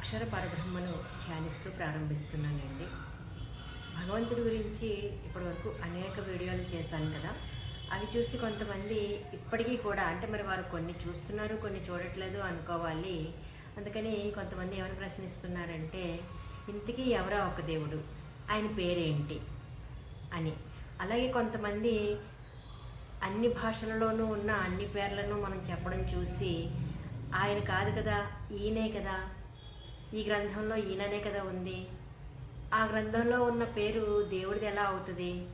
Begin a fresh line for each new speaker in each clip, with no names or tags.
అక్షర పరబ్రహ్మను ధ్యానిస్తూ ప్రారంభిస్తున్నానండి. భగవంతుడి గురించి ఇప్పటివరకు అనేక వీడియోలు చేశాను కదా. అవి చూసి కొంతమంది ఇప్పటికీ కూడా అంటే మరి వారు కొన్ని చూస్తున్నారు కొన్ని చూడట్లేదు అనుకోవాలి. అందుకని కొంతమంది ఏమని ప్రశ్నిస్తున్నారంటే ఇంతకీ ఎవరా ఒక దేవుడు? ఆయన పేరేంటి? అని. అలాగే కొంతమంది అన్ని భాషలలోనూ ఉన్న అన్ని పేర్లను మనం చెప్పడం చూసి ఆయన కాదు కదా ఈయనే కదా ఈ గ్రంథంలో ఈయననే కదా ఉంది. ఆ గ్రంథంలో ఉన్న పేరు దేవుడిది ఎలా అవుతుంది?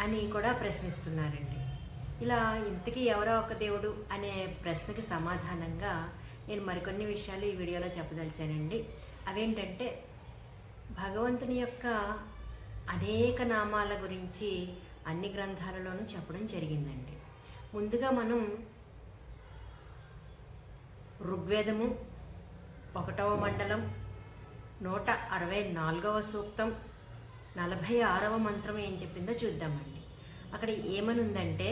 అని కూడా ప్రశ్నిస్తున్నారండి. ఇలా ఇంతకీ ఎవరో ఒక దేవుడు అనే ప్రశ్నకి సమాధానంగా నేను మరికొన్ని విషయాలు ఈ వీడియోలో చెప్పదలిచానండి. అవేంటంటే భగవంతుని యొక్క అనేక నామాల గురించి అన్ని గ్రంథాలలోనూ చెప్పడం జరిగిందండి. ముందుగా మనం ఋగ్వేదము ఒకటవ మండలం నూట అరవై నాలుగవ సూక్తం నలభై ఆరవ మంత్రం ఏం చెప్పిందో చూద్దామండి. అక్కడ ఏమనుందంటే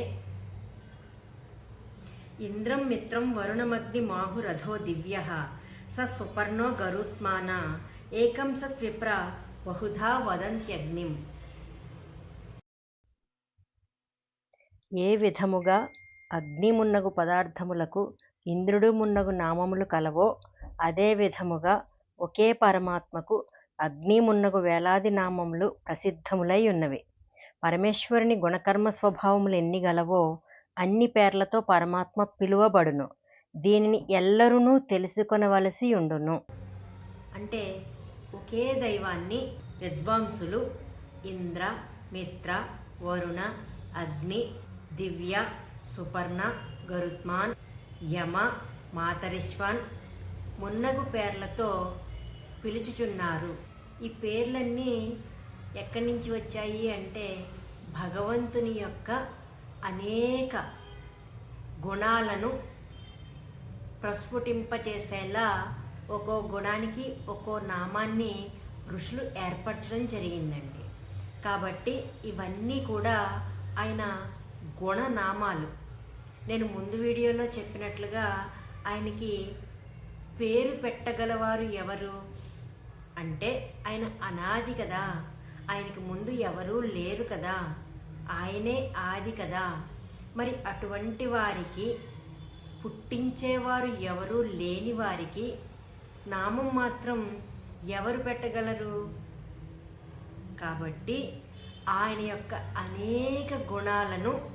ఇంద్రం మిత్రం వరుణమగ్ని మాహురథో దివ్య స సుపర్ణో గరుత్మాన ఏకం సత్విప్ర బహుధా వదంత్యగ్నిం.
ఏ విధముగా అగ్నిమున్నగు పదార్థములకు ఇంద్రుడు మున్నగు నామములు కలవో అదే విధముగా ఒకే పరమాత్మకు అగ్ని మున్నగు వేలాది నామములు ప్రసిద్ధములై ఉన్నవి. పరమేశ్వరుని గుణకర్మ స్వభావములు ఎన్ని గలవో అన్ని పేర్లతో పరమాత్మ పిలువబడును. దీనిని ఎల్లరునూ తెలుసుకొనవలసి ఉండును.
అంటే ఒకే దైవాన్ని విద్వాంసులు ఇంద్ర మిత్ర వరుణ అగ్ని దివ్య సుపర్ణ గరుత్మాన్ యమ మాతరిశ్వాన్ మున్నగు పేర్లతో పిలుచుచున్నారు. ఈ పేర్లన్నీ ఎక్కడి నుంచి వచ్చాయి అంటే భగవంతుని యొక్క అనేక గుణాలను ప్రస్ఫుటింపచేసేలా ఒక్కో గుణానికి ఒక్కో నామాన్ని ఋషులు ఏర్పరచడం జరిగిందండి. కాబట్టి ఇవన్నీ కూడా ఆయన గుణనామాలు. నేను ముందు వీడియోలో చెప్పినట్లుగా ఆయనకి పేరు పెట్టగలవారు ఎవరు? అంటే ఆయన అనాది కదా. ఆయనకి ముందు ఎవరూ లేరు కదా. ఆయనే ఆది కదా. మరి అటువంటి వారికి పుట్టించేవారు ఎవరూ లేని వారికి నామం మాత్రం ఎవరు పెట్టగలరు? కాబట్టి ఆయన యొక్క అనేక గుణాలను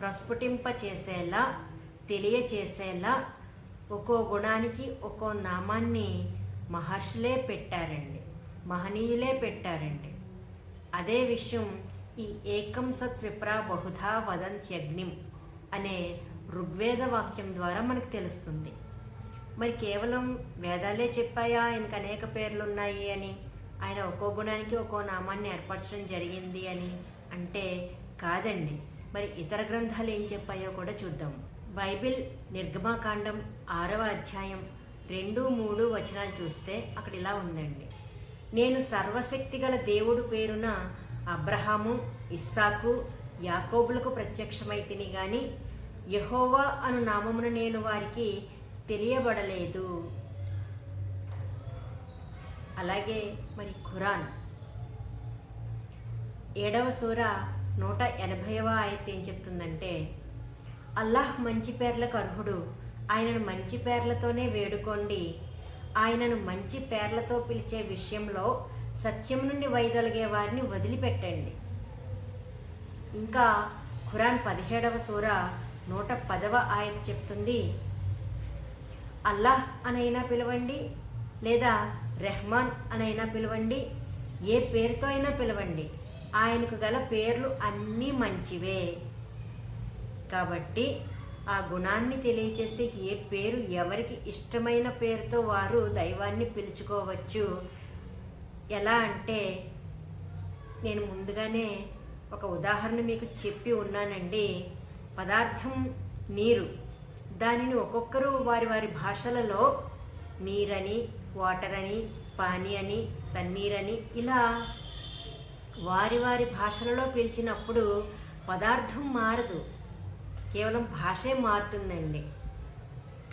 ప్రస్ఫుటింపచేసేలా తెలియచేసేలా ఒక్కో గుణానికి ఒక్కో నామాన్ని మహర్షులే పెట్టారండి. మహనీయులే పెట్టారండి. అదే విషయం ఈ ఏకం సత్ విప్రా బహుధా వదంత్యగ్నిం అనే ఋగ్వేద వాక్యం ద్వారా మనకు తెలుస్తుంది. మరి కేవలం వేదాలే చెప్పాయా? ఆయనకు అనేక పేర్లు ఉన్నాయి అని ఆయన ఒక్కో గుణానికి ఒక్కో నామాన్ని ఏర్పరచడం జరిగింది అని అంటే కాదండి. మరి ఇతర గ్రంథాలు ఏం చెప్పాయో కూడా చూద్దాం. బైబిల్ నిర్గమాకాండం ఆరవ అధ్యాయం రెండు మూడు వచనాలు చూస్తే అక్కడ ఇలా ఉందండి. నేను సర్వశక్తి గల దేవుడు పేరున అబ్రహాము ఇస్సాకు యాకోబులకు ప్రత్యక్షమైతిని గాని యహోవా అను నామమును నేను వారికి తెలియబడలేదు. అలాగే మరి ఖురాన్. ఏడవ సూర నూట ఎనభైవ అయితే ఏం చెప్తుందంటే అల్లాహ్ మంచి పేర్లకు అర్హుడు. ఆయనను మంచి పేర్లతోనే వేడుకోండి. ఆయనను మంచి పేర్లతో పిలిచే విషయంలో సత్యం నుండి వైదొలిగే వారిని వదిలిపెట్టండి. ఇంకా ఖురాన్ పదిహేడవ సూర నూట పదవ ఆయత చెప్తుంది అల్లాహ్ అనైనా పిలవండి లేదా రెహమాన్ అనైనా పిలవండి ఏ పేరుతో అయినా పిలవండి. ఆయనకు గల పేర్లు అన్నీ మంచివే. కాబట్టి ఆ గుణాన్ని తెలియచేసే ఏ పేరు ఎవరికి ఇష్టమైన పేరుతో వారు దైవాన్ని పిలుచుకోవచ్చు? ఎలా అంటే నేను ముందుగానే ఒక ఉదాహరణ మీకు చెప్పి ఉన్నానండి. పదార్థం నీరు. దానిని ఒక్కొక్కరు వారి వారి భాషలలో నీరని వాటర్ అని పానీ అని తన్నీరని ఇలా వారి వారి భాషలలో పిలిచినప్పుడు పదార్థం మారదు. కేవలం భాషే మారుతుందండి.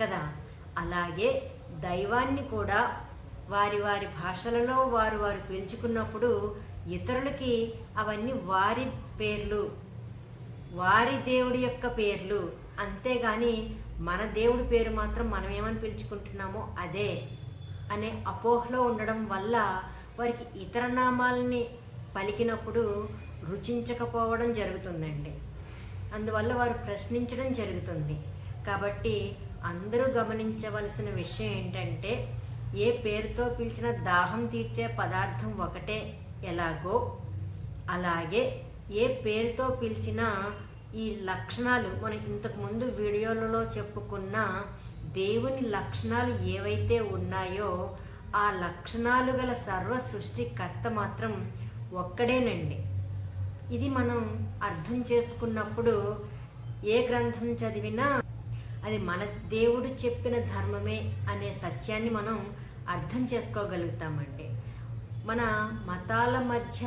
కదా? అలాగే దైవాన్ని కూడా వారి వారి భాషలలో వారు వారు పిలుచుకున్నప్పుడు ఇతరులకి అవన్నీ వారి పేర్లు వారి దేవుడి యొక్క పేర్లు. అంతేగాని మన దేవుడి పేరు మాత్రం మనం ఏమని పిలుచుకుంటున్నామో అదే అనే అపోహలో ఉండడం వల్ల వారికి ఇతర నామాలని పలికినప్పుడు రుచించకపోవడం జరుగుతుందండి. అందువల్ల వారు ప్రశ్నించడం జరుగుతుంది. కాబట్టి అందరూ గమనించవలసిన విషయం ఏంటంటే ఏ పేరుతో పిలిచిన దాహం తీర్చే పదార్థం ఒకటే ఎలాగో? అలాగే ఏ పేరుతో పిలిచినా ఈ లక్షణాలు మనం ఇంతకుముందు వీడియోలలో చెప్పుకున్న దేవుని లక్షణాలు ఏవైతే ఉన్నాయో ఆ లక్షణాలు గల సర్వ సృష్టికర్త మాత్రం ఒక్కడేనండి. ఇది మనం అర్థం చేసుకున్నప్పుడు ఏ గ్రంథం చదివినా అది మన దేవుడు చెప్పిన ధర్మమే అనే సత్యాన్ని మనం అర్థం చేసుకోగలుగుతామండి. మన మతాల మధ్య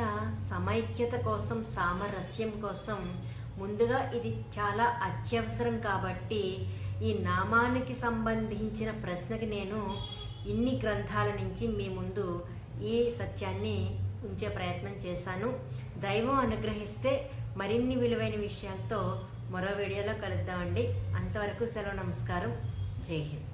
సమైక్యత కోసం సామరస్యం కోసం ముందుగా ఇది చాలా అత్యవసరం కాబట్టి ఈ నామానికి సంబంధించిన ప్రశ్నకి నేను ఇన్ని గ్రంథాల నుంచి మీ ముందు ఈ సత్యాన్ని ఉంచే ప్రయత్నం చేశాను. దైవం అనుగ్రహిస్తే మరిన్ని విలువైన విషయాలతో మరో వీడియోలో కలుద్దామండి. అంతవరకు సెలవు నమస్కారం. జై హింద్.